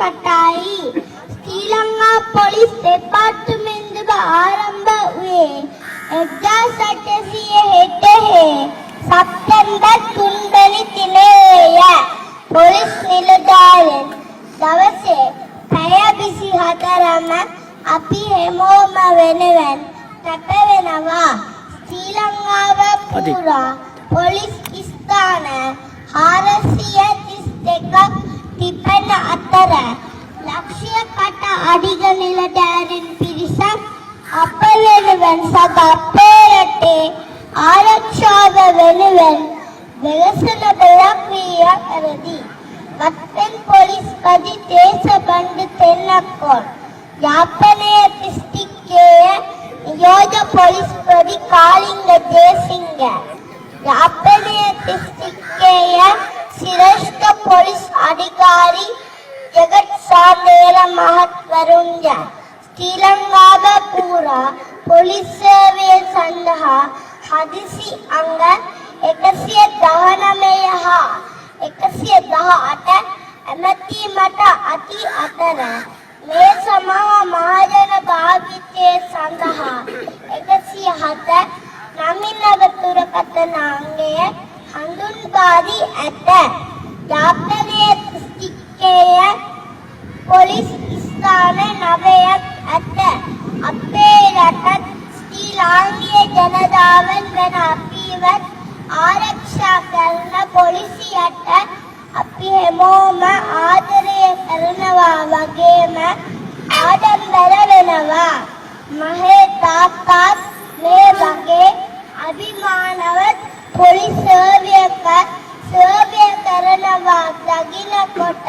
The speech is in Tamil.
කටයි ශ්‍රී ලංකා පොලිස් දෙපාර්තමේන්තුව ආරම්භ වූයේ 1860 සැප්තැම්බර් 3 වෙනි දිනයේය. පොලිස් නිලධාරීන් දවසේ පැය 24ම අපි හැමෝම වෙනුවෙන් තැපවෙනවා. ශ්‍රී ලංකාව පුරා පොලිස් ස්ථාන 432ක් තිබෙනවා. ದಾರಿನ ಹತ್ತರ ಲಕ್ಷ್ಯ ಕಟ್ಟ ಅಡಿಗಳಿಲ್ಲ ದಾರಿನ ಪಿರಿಸ அப்பலெனுவன் சக அப்பேரட்டே ஆரட்சாத வெனுவன் வெகசன பிழப்பிய கருதி. வத்தன் போலீஸ் பதி தேச பண்டு தென்னக்கோள். யாப்பனைய பிஸ்டிக்கேய நியோஜ போலீஸ் பதி காளிங்க தேசிங்க. யாப்பனைய பிஸ்டிக்கேய சிரஷ்ட போலீஸ் ජගත් සාමේර මහත්වරුන්ය ශ්‍රී ලංකාව පුරා පොලිස් සේවය සඳහා හදිසි අංග 119 හා 118 ඇමැතීමට අති අතර මේ සමහා මහජන භාවිතය සඳහා 107 නමින් දුරකථන අංගය හඳුන්වා දී ඇත. යාපනයේ ಅಪ್ಪೆಯ ಪೊಲೀಸ್ ಇಸ್ತಾನೆ ನವೆಯ ಅತ್ತೆ அப்பேர் அட்டத் ஸ்ரீலாங்கிய ஜனதாவன் வென் அப்பிவர் ஆரக்ஷா கர்ண பொலிசி அட்ட அப்பி ஹெமோம ஆதரே கருணவா வகேம ஆடம்பர வெனவா மகே தாக்காஸ் மே வகே அபிமானவர் பொலி சேவியக்க சேவிய கரணவா தகின கொட்ட